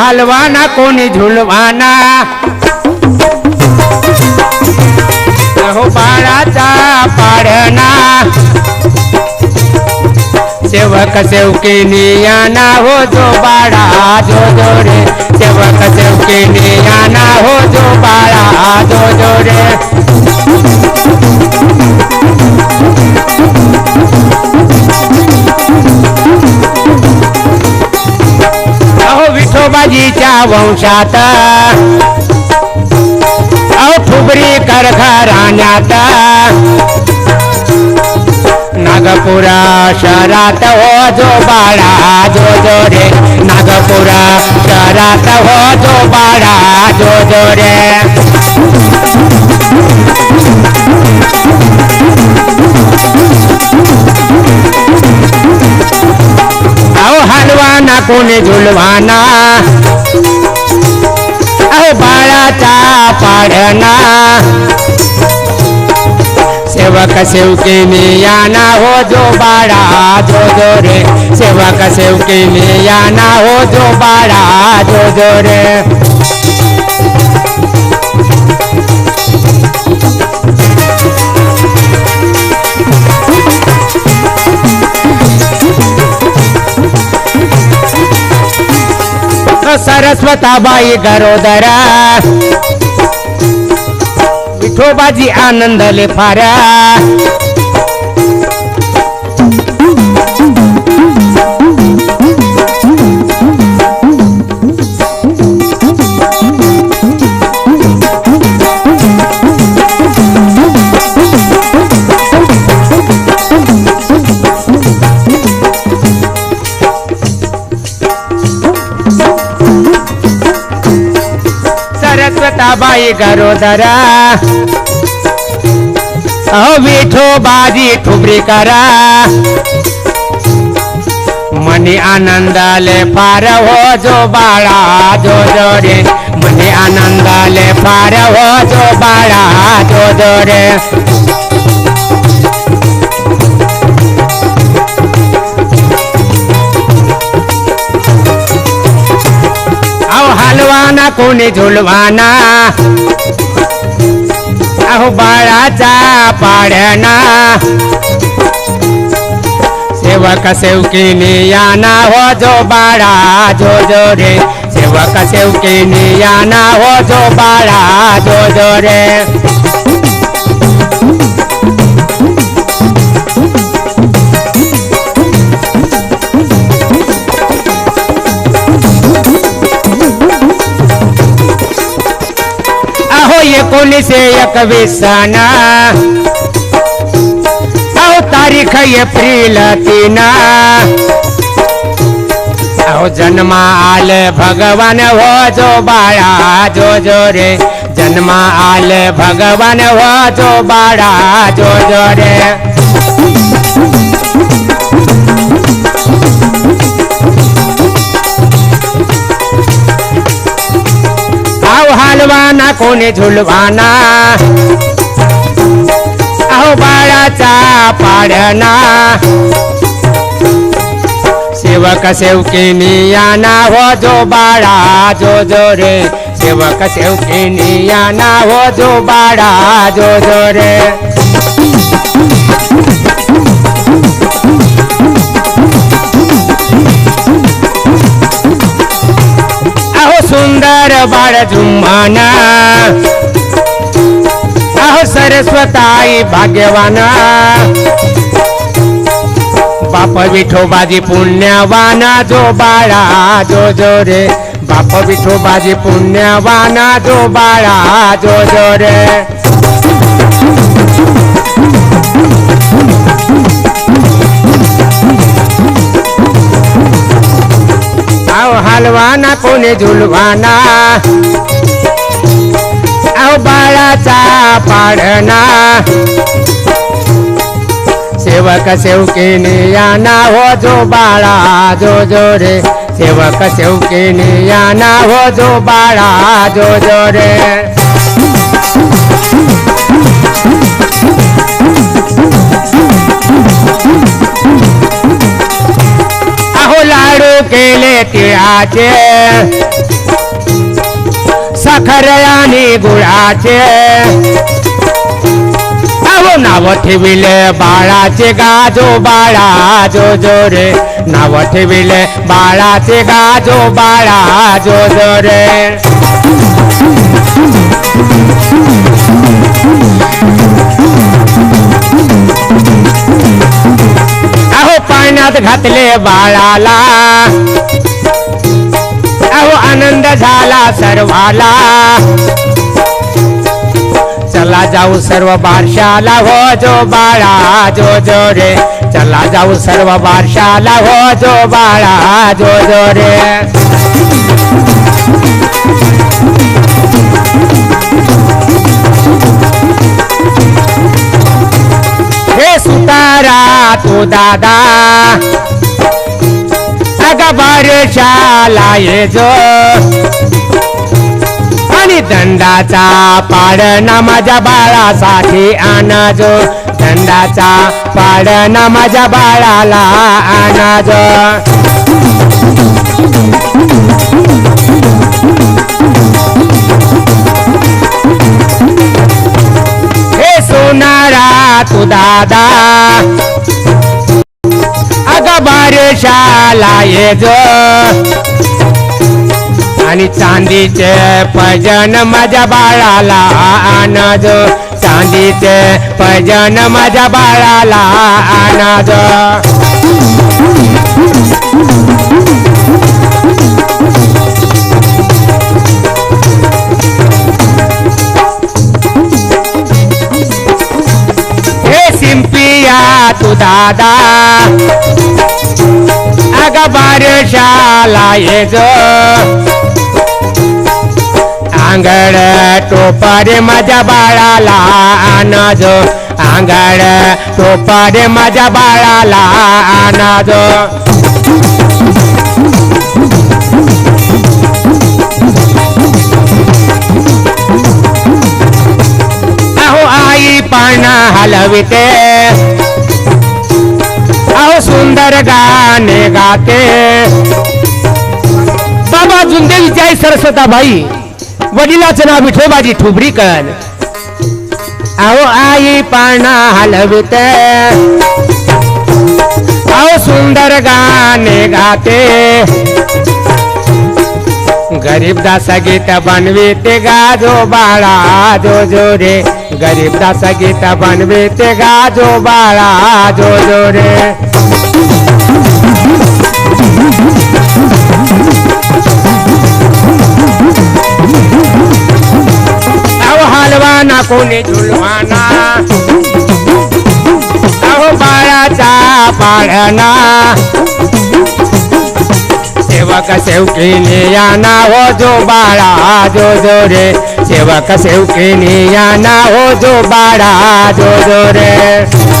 हलवाना कोणी झुलवाना? अहो बाळाचा पाडना सेवक सेवकिनी याना हो जो बाळा जो जो रे सेवक सेवकिनी याना हो जो बाळा जो जो रे अहो आजोबाजीच्या वंशात. अहो फुबरी करघराण्यात. नागपुरा शहरात हो जो बाळा जो जो रे. नागपुरा शहरात हो जो बाळा जो जो रे. हलवाना कोणी झुलवाना? बाळाचा पाडना सेवक सेवकिनी याना हो जो बाळा जो जो रे. सेवक सेवकिनी याना हो जो बाळा जो जो रे. सरस्वताबाई गरोदरा. विठोबाजी आनंदले फारा बाई गरोदरा अहो विठो बाजी ठुबरी करा। मनी आनंदाले फार हो जो बाळा जो जोडे। मनी आनंदाले फार हो जो बाळा जो जोडे। कोणी झुलवाना? अहो बाळाचा पाड्याना सेवक सेवकीने याना हो जो बाळा जो जो रे. सेवक सेवकीने याना हो जो बाळा जो जो रे. अहो एकोणीसशे एकवीसना अहो तारीख एप्रिल तीना। अहो जन्मा आल भगवान हो जो बाळा जो जो रे। जन्मा आल भगवान हो जो बाळा झुलवाना कोणी झुलवाना? अहो बाळाचा पाडना सेवक सेवकिनी याना हो जो बाळा जो जो रे. सेवक सेवकिनी याना हो जो बाळा जो जो रे. बाळ जुम्माना अहो सरस्वताई भाग्यवाना. बाप विठोबाजी पुण्यवाना जो बाळा जो जो रे. बाप विठोबाजी पुण्यवाना जो बाळा जो जो रे. आओ हलवाना कोणी झुलवाना? आओ बाळाचा पाडना सेवक सेवकीने याना हो जो बाळा जो जो रे. सेवक सेवकीने याना हो जो बाळा जो जो रे. तिळाचे साखर आणि गुळाचे. नाव ठेविले बाळाचे गाजो बाळा जो जो रे. नाव ठेविले बाळाचे गाजो बाळा जो जो रे. अहो पाण्यात घातले बाळाला. अहो आनंद झाला सर्वाला. चला जाऊ सर्व बारशाला हो जो बाळा जो जो रे. चला जाऊ सर्व बारशाला हो जो बाळा जो जो रे. हे सुतारा तू दादा. अग येजो आणि दंडाचा पाडणा माझ्या बाळासाठी आणाजो. दंडाचा पाडणा माझ्या बाळाला आणाजो. हे सोनारा तू दादा. बारशाला ये जो आणि चांदीचे भजन माझ्या बाळाला आणाज चांदीचे भजन माझ्या बाळाला आणाज हे सिंपिया तू दादा. मग बारशाला ये जो. आंगड टोपारे माझ्या बाळाला अनाज आंगड टोपारे माझ्या बाळाला आणाजो. अहो आई पाना हलविते. सुंदर गाणे गाते. बाबा जुंदेवीची आई सरस्वताबाई. वडिलाचं नाव विठोबाजी ठुबरीकर. अहो आई पाना हलवित. अहो सुंदर गाणे गाते. गरीब दास गीत बनविते गाजो बाळा जो जो रे. गरीब दास गीत बनविते गाजो बाळा जो जो रे. हलवाना कोणी झुलवाना अहो बाळाचा पाळणा. सेवक सेवकीने याना हो जो बाळा जो जो रे. सेवक सेवकीने याना हो जो बाळा जो जो रे.